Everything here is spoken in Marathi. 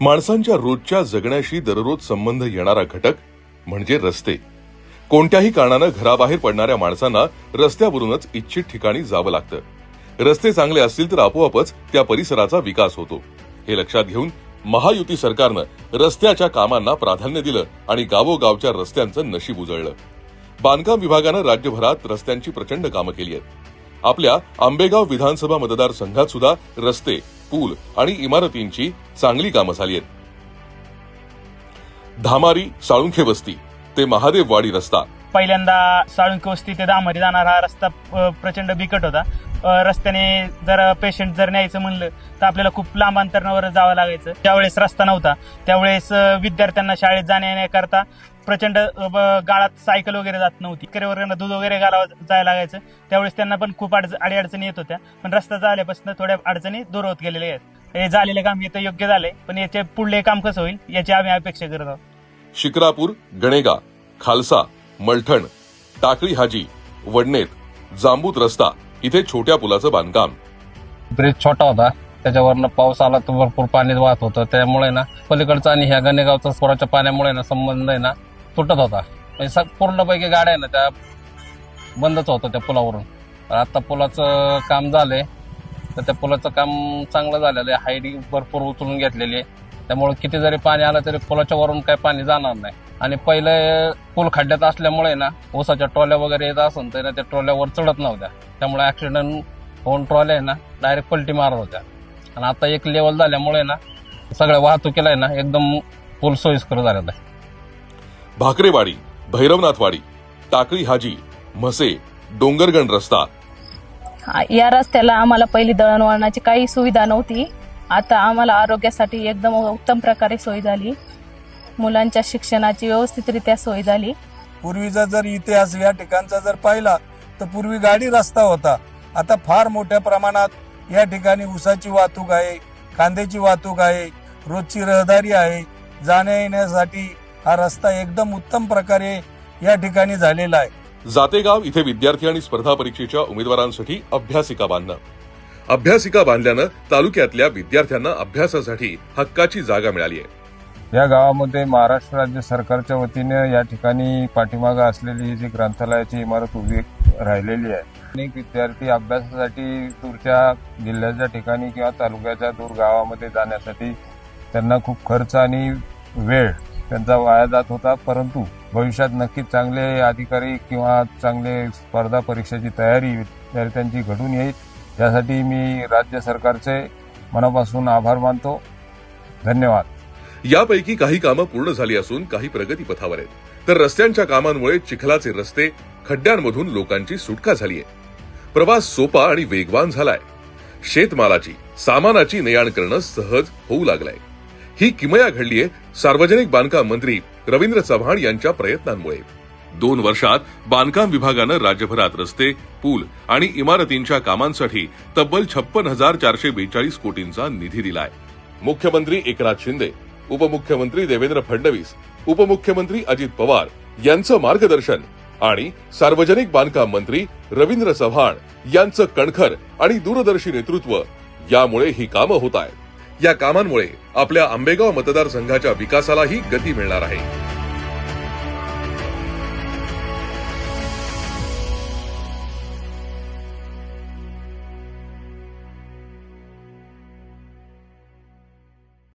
माणसांच्या रोजच्या जगण्याशी दररोज संबंध येणारा घटक म्हणजे रस्ते. कोणत्याही कारणानं घराबाहेर पडणाऱ्या माणसांना रस्त्यावरूनच इच्छित ठिकाणी जावं लागतं. रस्ते चांगले असतील तर आपोआपच त्या परिसराचा विकास होतो. हे लक्षात घेऊन महायुती सरकारनं रस्त्याच्या कामांना प्राधान्य दिलं आणि गावोगावच्या रस्त्यांचं नशीब उजळलं. बांधकाम विभागानं राज्यभरात रस्त्यांची प्रचंड कामं केली आहेत. आपल्या आंबेगाव विधानसभा मतदारसंघात सुद्धा रस्ते पूल आणि इमारतींची चांगली कामं झाली आहेत. धामारी साळुंखे वस्ती ते महादेववाडी रस्ता. पहिल्यांदा साळुंखे वस्ती ते धामारी जाणारा हा रस्ता प्रचंड बिकट होता. रस्त्याने जर पेशंट जर न्यायचं म्हणलं तर आपल्याला खूप लांब अंतरावर जावं लागायचं. त्यावेळेस रस्ता नव्हता त्यावेळेस विद्यार्थ्यांना शाळेत जाण्या येण्याकरता प्रचंड गाळात सायकल वगैरे जात नव्हती. करेवरनं दूध वगैरे घालावं जायला लागायचं. त्यावेळेस त्यांना पण खूप अडच अडीअडचणी येत होत्या. पण रस्ता झाल्यापासून थोड्या अडचणी दूर होत गेलेल्या आहेत. हे झालेलं काम इथं योग्य झालंय पण याचे पुढले काम कसं होईल याची आम्ही अपेक्षा करत आहोत. शिक्रापूर गणेगा खालसा मलठण टाकळी हाजी वडनेत जांबूत रस्ता इथे छोट्या पुलाचं बांधकाम. ब्रिज छोटा होता. त्याच्यावरनं पाऊस आला तर भरपूर पाणी वाहत होतं. त्यामुळे ना पलीकडचा आणि ह्या गणेगावचा स्वराच्या पाण्यामुळे ना संबंध आहे ना तुटत होता. म्हणजे स- पूर्णपैकी गाड्या आहे ना त्या बंदच होतं त्या पुलावरून. आता पुलाचं काम झालंय. तर त्या पुलाचं काम चांगलं झालेलं आहे. हाईट भरपूर उचलून घेतलेली आहे. त्यामुळे किती जरी पाणी आलं तरी पुलाच्या वरून काही पाणी जाणार नाही. आणि पहिले पूल खड्ड्यात असल्यामुळे ना ऊसाच्या ट्रॉल्या वगैरे येत असून तर त्या ट्रॉल्यावर चढत नव्हत्या. त्यामुळे ऍक्सिडेंट होऊन ट्रॉल्या आहे ना डायरेक्ट पलटी मारत होत्या. आणि आता एक लेवल झाल्यामुळे ना सगळ्या वाहतुकीला आहे ना एकदम पूल सोयीस्कर झालेला आहे. भाकरेवाडी भैरवनाथवाडी टाकळी हाजी म्हसे डोंगरगण रस्ता या रस्त्याला आम्हाला पहिली दळणवळणाची काही सुविधा नव्हती. आता आम्हाला आरोग्यासाठी एकदम उत्तम प्रकारे सोय झाली. मुलांच्या शिक्षणाची व्यवस्थितरित्या सोय झाली. पूर्वीचा जर इतिहास या ठिकाणचा जर पाहिला तर पूर्वी गाडी रस्ता होता. आता फार मोठ्या प्रमाणात या ठिकाणी ऊसाची वाहतूक आहे कांद्याची वाहतूक आहे रोजची रहदारी आहे. जाण्या येण्यासाठी हा रस्ता एकदम उत्तम प्रकारे या ठिकाणी झालेला आहे. जातेगाव इथे विद्यार्थी आणि स्पर्धा परीक्षेच्या उमेदवारांसाठी अभ्यासिका बांधणं. अभ्यासिका बांधल्यानं तालुक्यातल्या विद्यार्थ्यांना अभ्यासासाठी हक्काची जागा मिळाली आहे या गावामध्ये महाराष्ट्र राज्य सरकारच्या वतीने या ठिकाणी पाठीमागं असलेली ही जी ग्रंथालयाची इमारत उभी राहिलेली आहे. अनेक विद्यार्थी अभ्यासासाठी दूरच्या जिल्ह्याच्या ठिकाणी किंवा तालुक्याच्या दूर गावामध्ये जाण्यासाठी त्यांना खूप खर्च आणि वेळ त्यांचा वाया जात होता परंतु भविष्यात नक्कीच चांगले अधिकारी किंवा चांगले स्पर्धा परीक्षेची तयारी विद्यार्थ्यांची घडून येईल. यासाठी मी राज्य सरकारचे मनापासून आभार मानतो. धन्यवाद. यापैकी काही कामं पूर्ण झाली असून काही प्रगतीपथावर आहेत. तर रस्त्यांच्या कामांमुळे चिखलाचे रस्ते खड्ड्यांमधून लोकांची सुटका झालीय प्रवास सोपा आणि वेगवान झालाय. शेतमालाची सामानाची ने आण करणं सहज होऊ लागलंय. ही किमया घडलीय सार्वजनिक बांधकाम मंत्री रवींद्र चव्हाण यांच्या प्रयत्नांमुळे. दोन वर्षात बांधकाम विभागानं राज्यभरात रस्ते पूल आणि इमारतींच्या कामांसाठी तब्बल छप्पन हजार चारशे बेचाळीस कोटींचा निधी दिलाय. मुख्यमंत्री एकनाथ शिंदे उपमुख्यमंत्री देवेंद्र फडणवीस उपमुख्यमंत्री अजित पवार यांचं मार्गदर्शन आणि सार्वजनिक बांधकाम मंत्री रवींद्र चव्हाण यांचं कणखर आणि दूरदर्शी नेतृत्व यामुळे ही कामं होत आहेत. या कामांमुळे आपल्या आंबेगाव मतदारसंघाच्या विकासालाही गती मिळणार आहे.